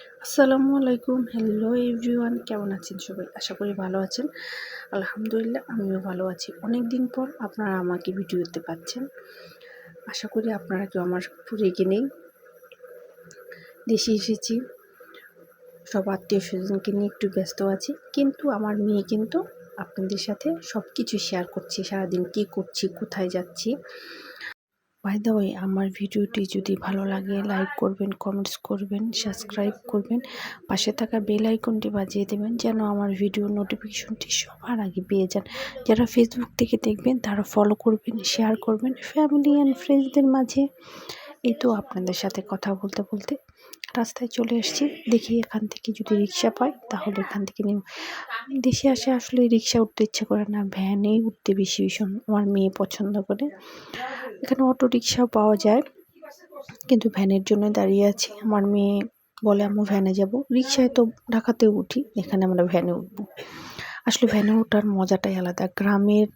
আসসালামু আলাইকুম। Hello everyone কেমন আছেন সবাই? আশা করি ভালো আছেন। আলহামদুলিল্লাহ, আমিও ভালো আছি। অনেক দিন পর আপনারা আমাকে ভিডিওতে পাচ্ছেন। আশা করি আপনারা কেউ আমার রেগে নেই। দেশে এসেছি। সব আত্মীয় স্বজনকে নিয়ে একটু ব্যস্ত আছি। কিন্তু আমার মেয়ে কিন্তু আপনাদের সাথে সব কিছু শেয়ার করছি। সারাদিন কী করছি, কোথায় যাচ্ছি। বাই দ্য ওয়ে আমার ভিডিওটি যদি ভালো লাগে লাইক করবেন কমেন্টস করবেন সাবস্ক্রাইব করবেন, পাশে থাকা বেল আইকনটি বাজিয়ে দেবেন, যেন আমার ভিডিও নোটিফিকেশনটি সবার আগে পেয়ে যান। যারা ফেসবুক থেকে দেখবেন, তারা ফলো করবেন শেয়ার করবেন ফ্যামিলি অ্যান্ড ফ্রেন্ডসদের মাঝে। এই তো আপনাদের সাথে কথা বলতে বলতে রাস্তায় চলে এসেছি। দেখি এখান থেকে যদি রিক্সা পাই, তাহলে এখান থেকে নিব। দেশে আসে আসলে রিক্সা উঠতে ইচ্ছে করে না, ভ্যানেই উঠতে বেশি ভীষণ আমার মেয়ে পছন্দ করে। এখানে অটো রিক্সাও পাওয়া যায়, কিন্তু ভ্যানের জন্য দাঁড়িয়ে আছি। আমার মেয়ে বলে আমি ভ্যানে যাব। রিক্সায় তো ঢাকাতে উঠি, এখানে আমরা ভ্যানে উঠবো। আসলে ভ্যানে ওঠার মজাটাই আলাদা। গ্রামের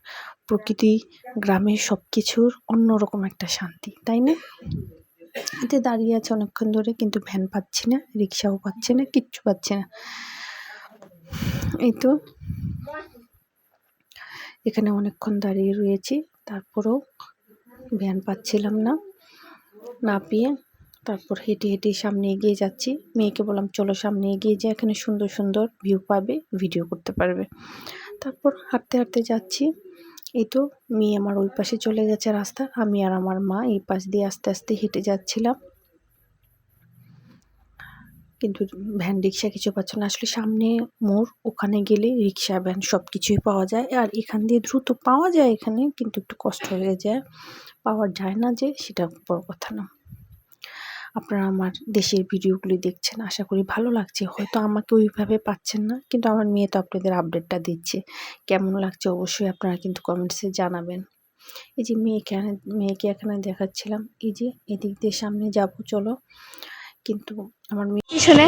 প্রকৃতি, গ্রামের সব কিছুর অন্যরকম একটা শান্তি, তাই না? এতে দাঁড়িয়ে আছে অনেকক্ষণ ধরে, কিন্তু ভ্যান পাচ্ছি না, রিক্সাও পাচ্ছে না, কিচ্ছু পাচ্ছে না। এই তো এখানে অনেকক্ষণ দাঁড়িয়ে রয়েছি, তারপরেও ভ্যান পাচ্ছিলাম না না পেয়ে তারপর হেঁটে হেঁটে সামনে এগিয়ে যাচ্ছি। মেয়েকে বললাম, চলো সামনে এগিয়ে যে এখানে সুন্দর সুন্দর ভিউ পাবে ভিডিও করতে পারবে। তারপর হাঁটতে হাঁটতে যাচ্ছি। এই তো, মেয়ে আমার ওই পাশে চলে গেছে রাস্তা। আমি আর আমার মা এই পাশ দিয়ে আস্তে আস্তে হেঁটে যাচ্ছিলাম। কিন্তু ভ্যান, রিক্সা কিছু পাচ্ছ না। আসলে সামনে মোড়, ওখানে গেলে রিক্সা, ভ্যান সব কিছুই পাওয়া যায়। আর এখান দিয়ে দ্রুত পাওয়া যায় এখানে, কিন্তু একটু কষ্ট হয়ে যায়। পাওয়া যায় না যে, সেটা বড় কথা না। আপনারা আমার দেশের ভিডিওগুলি দেখছেন, আশা করি ভালো লাগছে। হয়তো আমাকে ওইভাবে পাচ্ছেন না, কিন্তু আমার মেয়ে তো আপনাদের আপডেটটা দিচ্ছে। কেমন লাগছে অবশ্যই আপনারা কিন্তু কমেন্টসে জানাবেন। এই যে মেয়েকে মেয়েকে এখানে দেখাচ্ছিলাম। এই যে এদিক দিয়ে সামনে যাব, চলো। কিন্তু আমার মেয়ে পিছনে,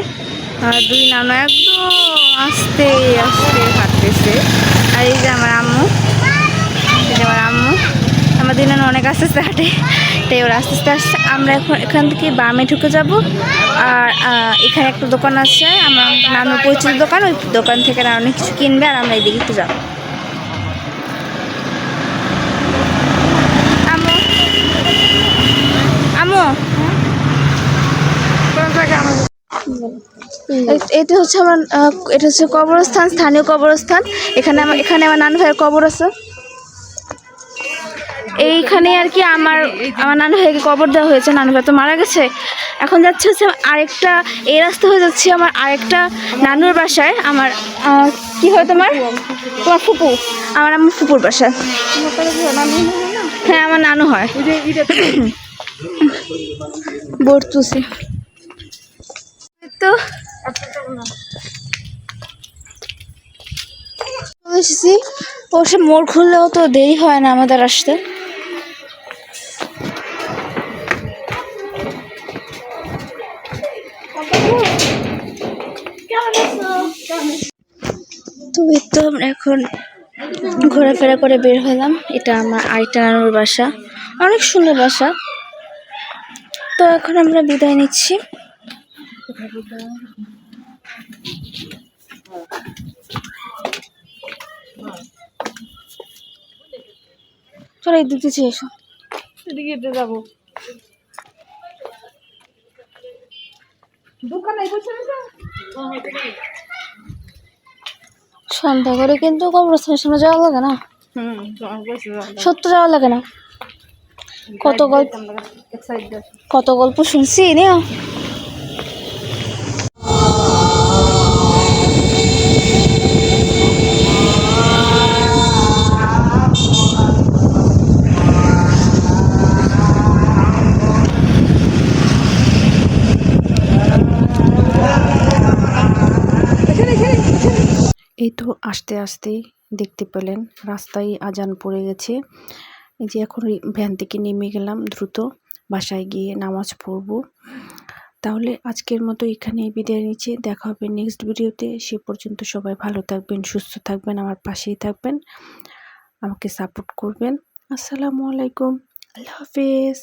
আর দুই নানা একদম আস্তে আস্তে হাঁটতেছে। আর এই যে আমার আম্মু এই যে আমার আম্মু আমার দুই নানা অনেক আস্তে আস্তে হাঁটে। তাই ওরা আস্তে আস্তে আসছে। আমরা এখন এখান থেকে বামে ঢুকে যাব। আর এখানে একটা দোকান আছে। আমার নানুর পরিচিত দোকান। ওই দোকান থেকে না অনেক কিছু কিনবে আর আমরা এদিকে একটু যাব। এটা হচ্ছে আমার এটা হচ্ছে কবরস্থান, স্থানীয় কবরস্থান। এখানে আমার এখানে আমার নানু ভাইয়ের কবর আছে। এইখানে আর কি আমার আমার নানু ভাইকে কবর দেওয়া হয়েছে, নানু ভাই তো মারা গেছে। এখন যাচ্ছে হচ্ছে আরেকটা এই রাস্তা হয়ে যাচ্ছে আমার আরেকটা নানুর বাসায়, আমার কি হয় তোমার? তোমার ফুপু। আমার আমার ফুপুর বাসায়। হ্যাঁ আমার নানু হয়। বর্তুসি তো এসেছি। অবশ্য মোড় খুললেও তো দেরি হয় না আমাদের আসতে। তো এই তো আমরা এখন ঘোরাফেরা করে বের হলাম। এটা আমার আরেকটা নানুর বাসা। অনেক সুন্দর বাসা। তো এখন আমরা বিদায় নিচ্ছি। চলো এই দিক দিয়ে এসো এদিকে হেঁটে যাব। সন্ধ্যা করে কিন্তু কবরস্থানের সামনে যাওয়া লাগে না? সত্য যাওয়া লাগে না। কত গল্প কত গল্প শুনছি না এই তো আস্তে আস্তে দেখতে পেলেন, রাস্তায় আজান পড়ে গেছে। এই যে এখন ভ্যান থেকে নেমে গেলাম দ্রুত, বাসায় গিয়ে নামাজ পড়ব। তাহলে আজকের মতো এখানে বিদায় নিচ্ছি, দেখা হবে নেক্সট ভিডিওতে সে পর্যন্ত সবাই ভালো থাকবেন, সুস্থ থাকবেন, আমার পাশেই থাকবেন, আমাকে সাপোর্ট করবেন। আসসালামু আলাইকুম, আল্লাহ হাফেজ।